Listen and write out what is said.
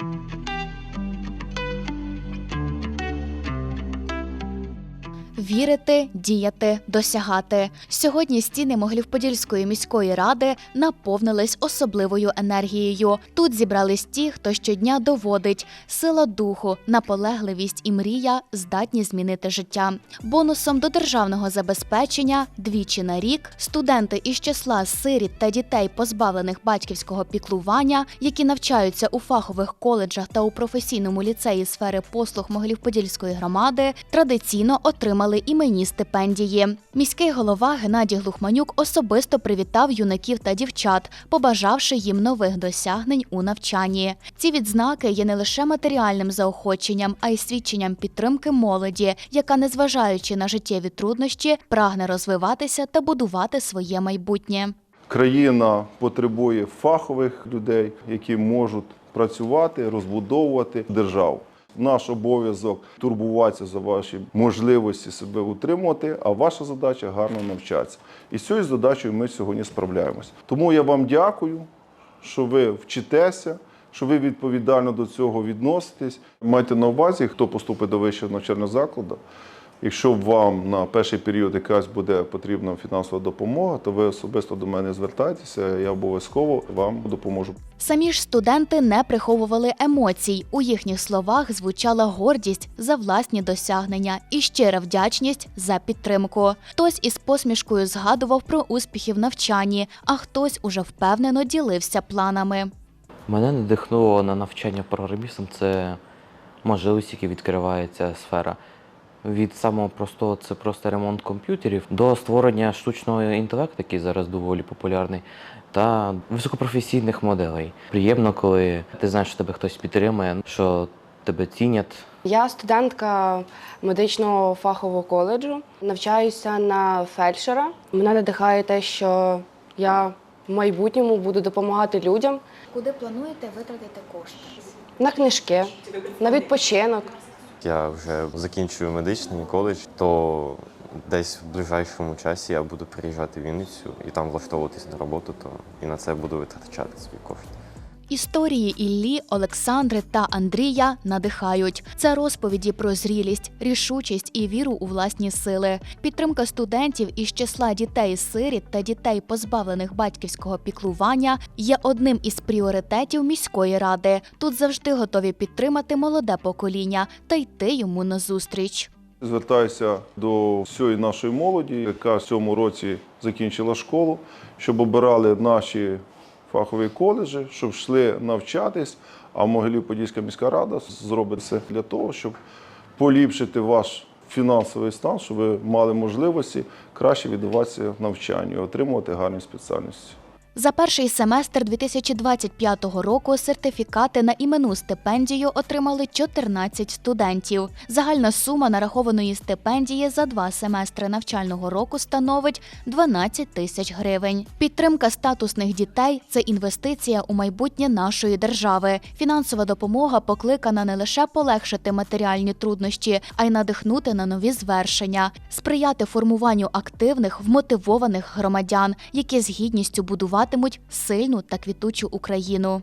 Thank you. Вірити, діяти, досягати. Сьогодні стіни Могилів-Подільської міської ради наповнились особливою енергією. Тут зібрались ті, хто щодня доводить сила духу, наполегливість і мрія здатні змінити життя. Бонусом до державного забезпечення двічі на рік студенти із числа сиріт та дітей, позбавлених батьківського піклування, які навчаються у фахових коледжах та у професійному ліцеї сфери послуг Могилів-Подільської громади, традиційно отримали іменні стипендії. Міський голова Геннадій Глухманюк особисто привітав юнаків та дівчат, побажавши їм нових досягнень у навчанні. Ці відзнаки є не лише матеріальним заохоченням, а й свідченням підтримки молоді, яка, незважаючи на життєві труднощі, прагне розвиватися та будувати своє майбутнє. Країна потребує фахових людей, які можуть працювати, розбудовувати державу. Наш обов'язок турбуватися за ваші можливості себе утримувати, а ваша задача гарно навчатися. І з цією задачею ми сьогодні справляємось. Тому я вам дякую, що ви вчитеся, що ви відповідально до цього відноситесь. Майте на увазі, хто поступить до вищого навчального закладу. Якщо вам на перший період якась буде потрібна фінансова допомога, то ви особисто до мене звертайтеся, я обов'язково вам допоможу. Самі ж студенти не приховували емоцій. У їхніх словах звучала гордість за власні досягнення і щира вдячність за підтримку. Хтось із посмішкою згадував про успіхи в навчанні, а хтось уже впевнено ділився планами. Мене надихнуло на навчання програмістом це можливість, які відкриває ця сфера. Від самого простого це просто ремонт комп'ютерів до створення штучного інтелекту, який зараз доволі популярний, та високопрофесійних моделей. Приємно, коли ти знаєш, що тебе хтось підтримує, що тебе цінять. Я студентка медичного фахового коледжу, навчаюся на фельдшера. Мене надихає те, що я в майбутньому буду допомагати людям Куди плануєте витратити кошти? на книжки, на відпочинок. Я вже закінчую медичний коледж, то десь в ближайшому часі я буду приїжджати в Вінницю і там влаштовуватись на роботу, то і на це буду витрачати свої кошти. Історії Іллі, Олександри та Андрія надихають. Це розповіді про зрілість, рішучість і віру у власні сили. Підтримка студентів із числа дітей-сиріт та дітей, позбавлених батьківського піклування, є одним із пріоритетів міської ради. Тут завжди готові підтримати молоде покоління та йти йому назустріч. Звертаюся до всієї нашої молоді, яка в цьому році закінчила школу, щоб обирали наші фахові коледжі, щоб йшли навчатись. А Могилів-Подільська міська рада зробить все для того, щоб поліпшити ваш фінансовий стан, щоб ви мали можливості краще віддаватися навчанню, отримувати гарні спеціальності. За перший семестр 2025 року сертифікати на іменну стипендію отримали 14 студентів. Загальна сума нарахованої стипендії за два семестри навчального року становить 12 тисяч гривень. Підтримка статусних дітей це інвестиція у майбутнє нашої держави. Фінансова допомога покликана не лише полегшити матеріальні труднощі, а й надихнути на нові звершення, сприяти формуванню активних, вмотивованих громадян, які з гідністю будуватимуть сильну та квітучу Україну.